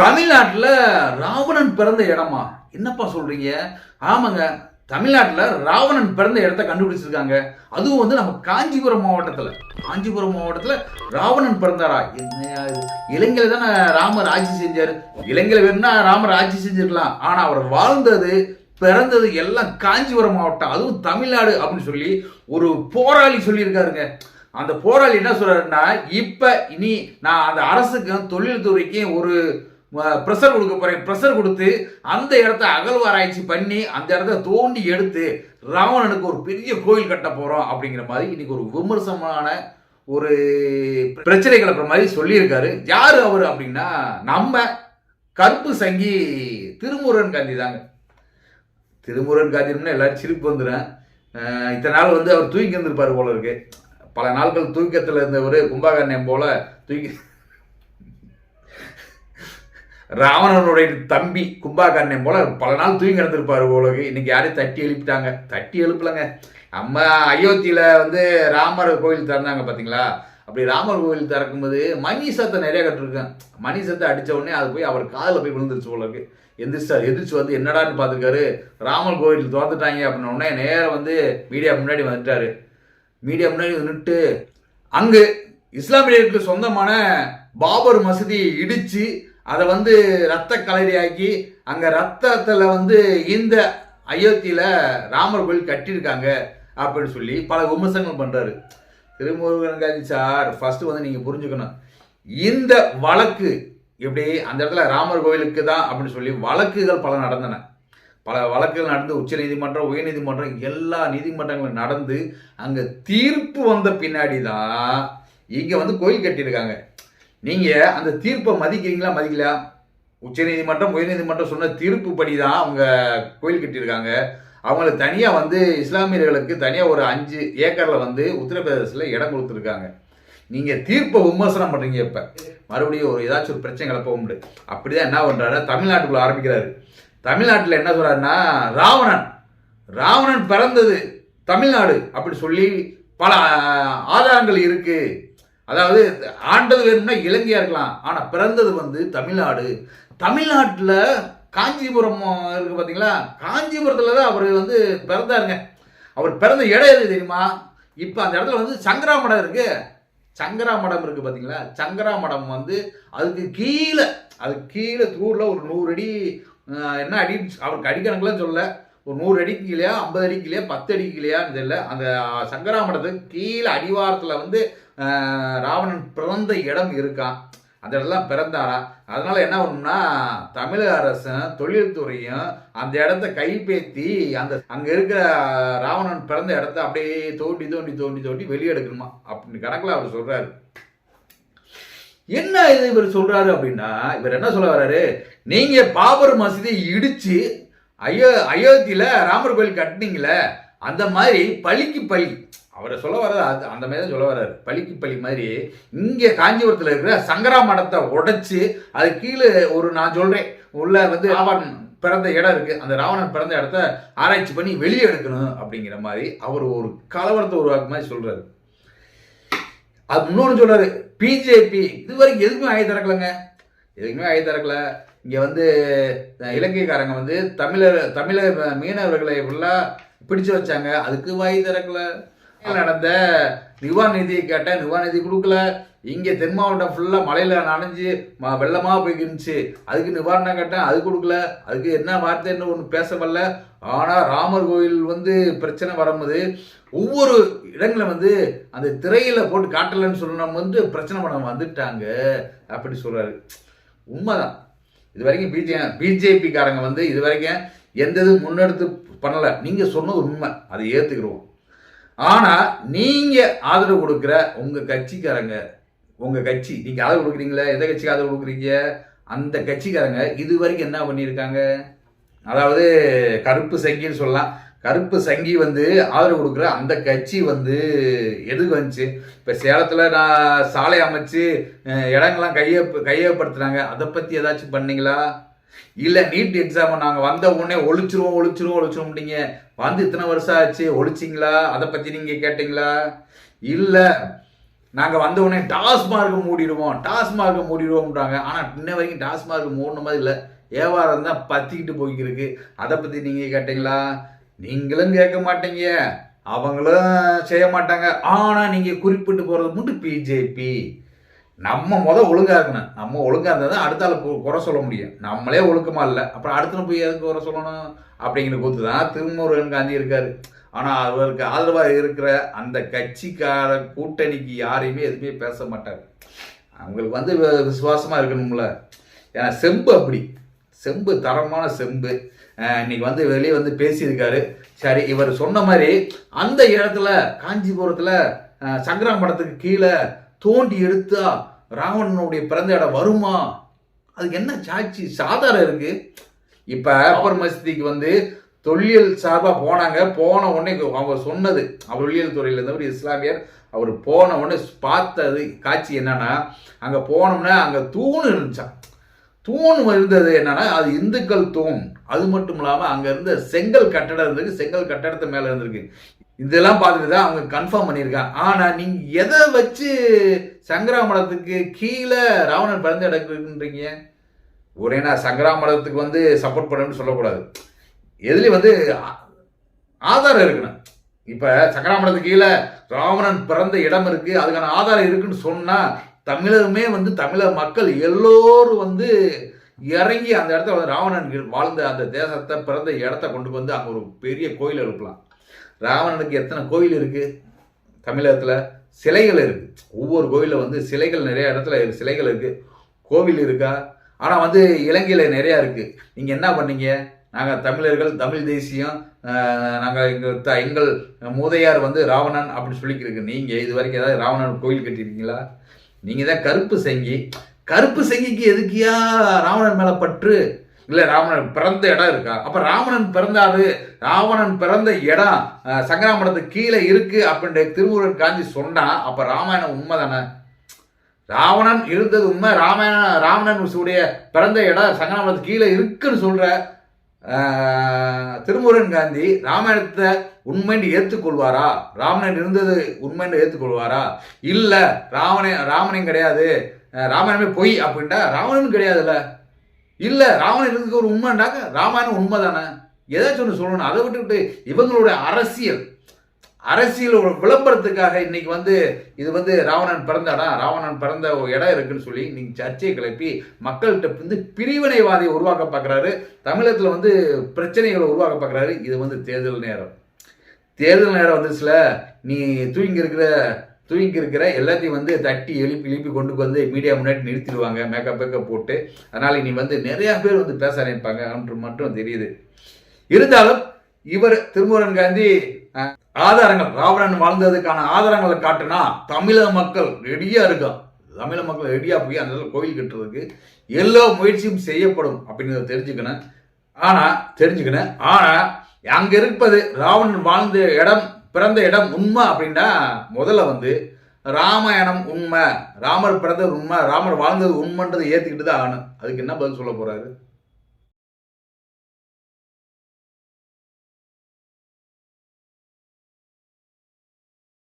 தமிழ்நாட்டில் ராவணன் பிறந்த இடமா? என்னப்பா சொல்றீங்க? ஆமாங்க தமிழ்நாட்டில் ராவணன் பிறந்த இடத்த கண்டுபிடிச்சிருக்காங்க. அதுவும் வந்து நம்ம காஞ்சிபுரம் மாவட்டத்தில். காஞ்சிபுரம் மாவட்டத்தில் ராவணன் பிறந்தாரா? என்ன இலங்கையில் தானே ராமர் ஆட்சி செஞ்சார். இலங்கையில் வேணும்னா ராமர் ஆட்சி செஞ்சிருக்கலாம் ஆனால் அவர் வாழ்ந்தது பிறந்தது எல்லாம் காஞ்சிபுரம் மாவட்டம். அதுவும் தமிழ்நாடு அப்படின்னு சொல்லி ஒரு போராளி சொல்லியிருக்காருங்க. அந்த போராளி என்ன சொல்றாருன்னா இப்போ இனி நான் அந்த அரசுக்கும் தொழில்துறைக்கும் ஒரு ப்ரெஷர் கொடுக்க போறேன். ப்ரெஷர் கொடுத்து அந்த இடத்த அகழ்வாராய்ச்சி பண்ணி அந்த இடத்த தோண்டி எடுத்து ராவணனுக்கு ஒரு பெரிய கோயில் கட்ட போறோம் அப்படிங்கிற மாதிரி இன்னைக்கு ஒரு விமர்சனமான ஒரு பிரச்சனை கிளப்புற மாதிரி சொல்லியிருக்காரு. யாரு அவர் அப்படின்னா நம்ம கருப்பு சங்கி திருமுருகன் காந்தி தாங்க. திருமுருகன் காந்தினா எல்லாரும் சிரிப்பு வந்துடும் இத்தனை நாள் வந்து அவர் தூங்கி இருந்திருப்பாரு போல இருக்கு. பல நாட்கள் தூக்கத்தில் இருந்தவர் கும்பாகர்ணயம் போல தூக்கி ராவணனுடைய தம்பி கும்பாகர்ணயம் போல பல நாள் தூங்கி கிடந்திருப்பாரு போல இன்னைக்கு யாரையும் தட்டி எழுப்பிட்டாங்க? தட்டி எழுப்பலங்க. நம்ம அயோத்தியில வந்து ராமர் கோயில் திறந்தாங்க பார்த்தீங்களா அப்படி ராமர் கோயில் திறக்கும்போது மணி சத்தம் நிறைய கட்டிருக்கேன். மணி சத்தம் அடித்த உடனே அது போய் அவர் காதில் போய் விழுந்துருச்சு போல எந்திரிச்சார். எதிர்ச்சி வந்து என்னடான்னு பார்த்துருக்காரு. ராமர் கோயில் திறந்துட்டாங்க அப்படின்ன உடனே நேரம் வந்து மீடியா முன்னாடி வந்துட்டாரு. மீடியா முன்னாடி நின்றுட்டு அங்கு இஸ்லாமியர்களுக்கு சொந்தமான பாபர் மசூதியை இடிச்சு அதை வந்து ரத்த கலரியாக்கி அங்கே ரத்தத்தில் வந்து இந்த அயோத்தியில் ராமர் கோயில் கட்டியிருக்காங்க அப்படின்னு சொல்லி பல விமர்சனங்கள் பண்ணுறாரு திருமுருகன் சார் ஃபஸ்ட்டு வந்து நீங்கள் புரிஞ்சுக்கணும். இந்த வழக்கு எப்படி? அந்த இடத்துல ராமர் கோயிலுக்கு தான் அப்படின்னு சொல்லி வழக்குகள் பல நடந்தன. பல வழக்குகள் நடந்து உச்ச நீதிமன்றம் எல்லா நீதிமன்றங்களும் நடந்து அங்கே தீர்ப்பு வந்த பின்னாடி தான் இங்கே வந்து கோயில் கட்டியிருக்காங்க. நீங்க அந்த தீர்ப்பை மதிக்கிறீங்களா மதிக்கலையா உச்ச நீதிமன்றம் சொன்ன தீர்ப்பு படி தான் அவங்க கோயில் கட்டியிருக்காங்க. அவங்கள தனியாக வந்து இஸ்லாமியர்களுக்கு தனியாக ஒரு அஞ்சு ஏக்கரில் வந்து உத்தரப்பிரதேசத்தில் இடம் கொடுத்துருக்காங்க. நீங்கள் தீர்ப்பை விமர்சனம் பண்ணுறீங்க இப்போ. மறுபடியும் ஒரு ஏதாச்சும் ஒரு பிரச்சனை கிளப்ப உண்டு. அப்படிதான் என்ன பண்ணுறாரு தமிழ்நாட்டுக்குள்ள ஆரம்பிக்கிறாரு. தமிழ்நாட்டில் என்ன சொல்கிறாருன்னா ராவணன் ராவணன் பிறந்தது தமிழ்நாடு அப்படி சொல்லி பல ஆதாரங்கள் இருக்குது அதாவது ஆண்டது வேணும்னா இலங்கையா இருக்கலாம். ஆனா பிறந்தது வந்து தமிழ்நாடு. தமிழ்நாட்டில் காஞ்சிபுரம் இருக்கு பார்த்தீங்களா காஞ்சிபுரத்தில் தான் அவர் வந்து பிறந்தாருங்க. அவர் பிறந்த இடம் எது தெரியுமா? இப்போ அந்த இடத்துல வந்து சங்கரா மடம் இருக்கு. சங்கரா மடம் இருக்கு பார்த்தீங்களா சங்கரா மடம் வந்து அதுக்கு கீழே அதுக்கு கீழே தூரில் ஒரு நூறு அடி என்ன அடி? அவருக்கு அடிக்கணக்கெல்லாம் சொல்ல ஒரு நூறு அடிக்கு கீழே ஐம்பது அடிக்கு கீழே பத்து அடிக்கு கீழேயான்னு தெரியல. அந்த சங்கரா மடத்துக்கு கீழே அடிவாரத்தில் வந்து ராவணன் பிறந்த இடம் இருக்கான் அந்த இடத்துல பிறந்தாரா? அதனால என்ன பண்ணணும்னா தமிழக அரசும் தொழில்துறையும் அந்த இடத்த கைப்பேத்தி அந்த அங்க இருக்கிற ராவணன் பிறந்த இடத்த அப்படியே தோண்டி தோண்டி தோண்டி தோண்டி வெளியெடுக்கணுமா? அப்படின்னு கணக்கில் அவர் சொல்றாரு. என்ன இது இவர் சொல்றாரு அப்படின்னா இவர் என்ன சொல்ல வர்றாரு? நீங்க பாபர் மசூதியை இடிச்சு அயோ அயோத்தியில ராமர் கோயில் கட்டினீங்களே அந்த மாதிரி பழிக்கு பழி. அவரை சொல்ல வர்றது அது அந்த மாதிரி தான் சொல்ல வர்றாரு. பழிக்கு பழி மாதிரி இங்க காஞ்சிபுரத்தில் இருக்கிற சங்கரா மடத்தை உடைச்சு அது கீழே ஒரு நான் சொல்றேன் உள்ள வந்து ராவணன். பிறந்த இடம் இருக்கு. அந்த ராவணன் பிறந்த இடத்த ஆராய்ச்சி பண்ணி வெளியே எடுக்கணும் அப்படிங்கிற மாதிரி அவர் ஒரு கலவரத்தை உருவாக்கு மாதிரி சொல்றாரு. அது இன்னொன்று சொல்றாரு பிஜேபி இது வரைக்கும் எதுக்குமே ஆகி திறக்கலங்க. எதுக்குமே ஆகி திறக்கல. இங்க வந்து இலங்கைக்காரங்க வந்து தமிழர் தமிழர் மீனவர்களை ஃபுல்லா பிடிச்சு வச்சாங்க. அதுக்கு வாய் திறக்கல. நடந்த? நிவாரண நிதியை கேட்டேன். நிவாரண நிதி கொடுக்கல. இங்கே தென் மாவட்டம் ஃபுல்லாக மலையில் நனைஞ்சு ம- வெள்ளமாக போய்க்கிருந்துச்சு அதுக்கு நிவாரணம் கேட்டேன். அது கொடுக்கல. அதுக்கு என்ன வார்த்தைன்னு ஒன்று பேச வரல. ஆனால் ராமர் கோயில் வந்து பிரச்சனை வரும்போது ஒவ்வொரு இடங்களை வந்து அந்த திரையில் போட்டு காட்டலன்னு சொல்லணும் வந்து பிரச்சனை பண்ண வந்துட்டாங்க. அப்படி சொல்கிறாரு உண்மைதான். இது வரைக்கும் பிஜே பிஜேபிக்காரங்க வந்து இது வரைக்கும் எந்த இது முன்னெடுத்து பண்ணலை. நீங்கள் சொன்னது உண்மை. அதை ஏற்றுக்கிறோம் ஆனா நீங்க ஆதரவு கொடுக்குற உங்க கட்சிக்காரங்க உங்க கட்சி நீங்க ஆதரவு கொடுக்குறீங்களா எந்த கட்சிக்கு ஆதரவு கொடுக்குறீங்க? அந்த கட்சிக்காரங்க இது வரைக்கும் என்ன பண்ணியிருக்காங்க? அதாவது கருப்பு சங்கின்னு சொல்லலாம். கருப்பு சங்கி வந்து ஆதரவு கொடுக்குற அந்த கட்சி வந்து எதுக்கு வந்துச்சு? இப்போ சேலத்தில் நான் சாலை அமைச்சு இடங்கள்லாம் கையை கையப்படுத்துனாங்க அதை பற்றி ஏதாச்சும் பண்ணீங்களா? இல்லை நீட் எக்ஸாம் நாங்கள் வந்த உடனே ஒழிச்சிருவோம் ஒழிச்சிருவோம் ஒழிச்சிருவோம்ட்டீங்க வந்து இத்தனை வருஷம் ஆச்சு ஒழிச்சிங்களா? அதை பற்றி நீங்கள் கேட்டிங்களா? இல்லை நாங்கள் வந்த உடனே டாஸ்மார்க் மூடிடுவோம் டாஸ்மார்க் மூடிடுவோம்ன்றாங்க. ஆனால் இன்ன வரைக்கும் டாஸ்மார்க் மூடின மாதிரி இல்லை வியாபாரம் தான் பற்றிக்கிட்டு போய்க்கிருக்கு. அதை பற்றி நீங்கள் கேட்டிங்களா? நீங்களும் கேட்க மாட்டீங்க. அவங்களும் செய்ய மாட்டாங்க. ஆனால் நீங்கள் குறிப்பிட்டு போகிறது மட்டும் பிஜேபி நம்ம முத ஒழுங்கா இருக்கணும். நம்ம ஒழுங்கா இருந்தால் தான் அடுத்தால குறை சொல்ல முடியும். நம்மளே ஒழுக்கமா இல்லை. அப்புறம் அடுத்த போய் எதுக்கு குறை சொல்லணும்? அப்படிங்கிற கூத்து தான் திருமுருகன் காந்தி இருக்காரு. ஆனால் அவருக்கு ஆதரவாக இருக்கிற அந்த கட்சிக்கார கூட்டணிக்கு யாரையுமே எதுவுமே பேச மாட்டார். அவங்களுக்கு வந்து வி- விசுவாசமா இருக்கணும்ல. ஏன்னா செம்பு அப்படி. செம்பு தரமான செம்பு. இன்னைக்கு வந்து வெளியே வந்து பேசியிருக்காரு. சரி இவர் சொன்ன மாதிரி அந்த இடத்துல காஞ்சிபுரத்தில் சங்கரா படத்துக்கு கீழே தோண்டி எடுத்தா ராவணனுடைய பிறந்த இடம் வருமா? அதுக்கு என்ன சாட்சி? சாதாரம் இருக்கு. இப்ப அப்பர் மசூதிக்கு வந்து தொல்லியல் சார்பாக போனாங்க. போன உடனே அவங்க சொன்னது. அவர் தொல்லியல் துறையில் இருந்தவர் இஸ்லாமியர். அவர் போன உடனே பார்த்தது காட்சி என்னன்னா அங்க போனோம்னா அங்க தூண் இருந்துச்சான் தூண் இருந்தது என்னன்னா அது இந்துக்கள் தூண். அது மட்டும் இல்லாம அங்க இருந்த செங்கல் கட்டடம் இருந்திருக்கு. செங்கல் கட்டடத்து மேல இருந்திருக்கு. இதெல்லாம் பார்த்துட்டு தான் அவங்க கன்ஃபார்ம் பண்ணியிருக்காங்க ஆனால் நீங்கள் எதை வச்சு சங்கராமடத்துக்கு கீழே ராவணன் பிறந்த இடக்குன்றீங்க ஒரே நான் சங்கராமடத்துக்கு வந்து சப்போர்ட் பண்ணணும்னு சொல்லக்கூடாது. எதுலேயும் வந்து ஆதாரம் இருக்கணும். இப்போ சங்கராமடத்துக்கு கீழே ராவணன் பிறந்த இடம் இருக்குது அதுக்கான ஆதாரம் இருக்குன்னு சொன்னால் தமிழருமே வந்து தமிழர் மக்கள் எல்லோரும் வந்து இறங்கி அந்த இடத்துல வந்து ராவணன் வாழ்ந்த அந்த தேசத்தை பிறந்த இடத்த கொண்டு வந்து அங்கே ஒரு பெரிய கோயில் எழுப்பலாம். ராவணனுக்கு எத்தனை கோவில் இருக்குது தமிழகத்தில் சிலைகள் இருக்குது ஒவ்வொரு கோயிலில் வந்து சிலைகள் நிறைய இடத்துல சிலைகள் இருக்குது கோவில் இருக்கா? ஆனால் வந்து இலங்கையில் நிறையா இருக்குது நீங்கள் என்ன பண்ணீங்க? நாங்கள் தமிழர்கள் தமிழ் தேசியம் நாங்கள் எங்கள் த எங்கள் மூதையார் வந்து ராவணன் அப்படின்னு சொல்லிக்கிருக்கு. நீங்கள் இது வரைக்கும் ஏதாவது ராவணன் கோயில் கட்டியிருக்கீங்களா? நீங்கள் தான் கருப்பு செங்கி. கருப்பு செங்கிக்கு எதுக்கியா ராவணன் மேலே பற்று? இல்லை ராவணன் பிறந்த இடம் இருக்கா? அப்போ ராவணன் பிறந்தாரு ராவணன் பிறந்த இடம் அஹ், சங்கராமடத்துக்கு கீழே இருக்கு அப்படின்ற திருவுருள் காஞ்சி சொன்னா அப்போ ராமாயணம் உண்மை தானே ராவணன் இருந்தது உண்மை ராமாயண ராவணன் உடைய பிறந்த இடம் சங்கராமடத்துக்கு கீழே இருக்குன்னு சொல்ற திருமுருகன் காந்தி ராமாயணத்தை உண்மைன்னு ஏற்றுக்கொள்வாரா? ராவணன் இருந்தது உண்மைன்னு ஏற்றுக்கொள்வாரா? இல்லை ராவணன் ராமனையும் கிடையாது ராமாயணமே பொய் அப்படின்ட்டா ராவணனும் கிடையாதுல்ல. இல்ல ராவணன் இருந்ததுக்கு ஒரு உண்மைண்டாக்க ராமாயணம் உண்மை தானே ஏதாச்சும் ஒன்று சொல்லணும். அதை விட்டுக்கிட்டு இவங்களுடைய அரசியல் அரசியல் விளம்பரத்துக்காக இன்னைக்கு வந்து இது வந்து ராவணன் பிறந்த இடம் ராவணன் பிறந்த ஒரு இடம் இருக்குன்னு சொல்லி இன்னைக்கு சர்ச்சையை கிளப்பி மக்கள்கிட்ட வந்து பிரிவினைவாதியை உருவாக்க பார்க்குறாரு தமிழகத்தில் வந்து பிரச்சனைகளை உருவாக்க பார்க்குறாரு இது வந்து தேர்தல் நேரம். தேர்தல் நேரம் வந்துச்சுல நீ தூங்கி இருக்கிற தூங்கி இருக்கிற எல்லாத்தையும் வந்து தட்டி எழுப்பி எழுப்பி கொண்டு வந்து மீடியா முன்னாடி நிறுத்திடுவாங்க மேக்கப் மேக்கப் போட்டு. அதனால நீ வந்து நிறைய பேர் வந்து பேச ஆரம்பிப்பாங்க என்று மட்டும் தெரியுது. இருந்தாலும் இவர் திருமுருகன் காந்தி ஆதாரங்கள் ராவணன் வாழ்ந்ததுக்கான ஆதாரங்களை காட்டுனா தமிழக மக்கள் ரெடியா இருக்கும் தமிழக மக்கள் ரெடியா போய் அந்த கோவில் கட்டுறதுக்கு எல்லா முயற்சியும் செய்யப்படும் அப்படின்னு தெரிஞ்சுக்கணும். ஆனா தெரிஞ்சுக்கணும். ஆனா அங்க இருப்பது ராவணன் வாழ்ந்த இடம் பிறந்த இடம் உண்மை அப்படின்னா முதல்ல வந்து ராமாயணம் உண்மை. ராமர் பிறந்தது உண்மை. ராமர் வாழ்ந்தது உண்மைன்றதை ஏற்றுக்கிட்டு தான் ஆகணும். அதுக்கு என்ன பதில் சொல்ல போகிறாரு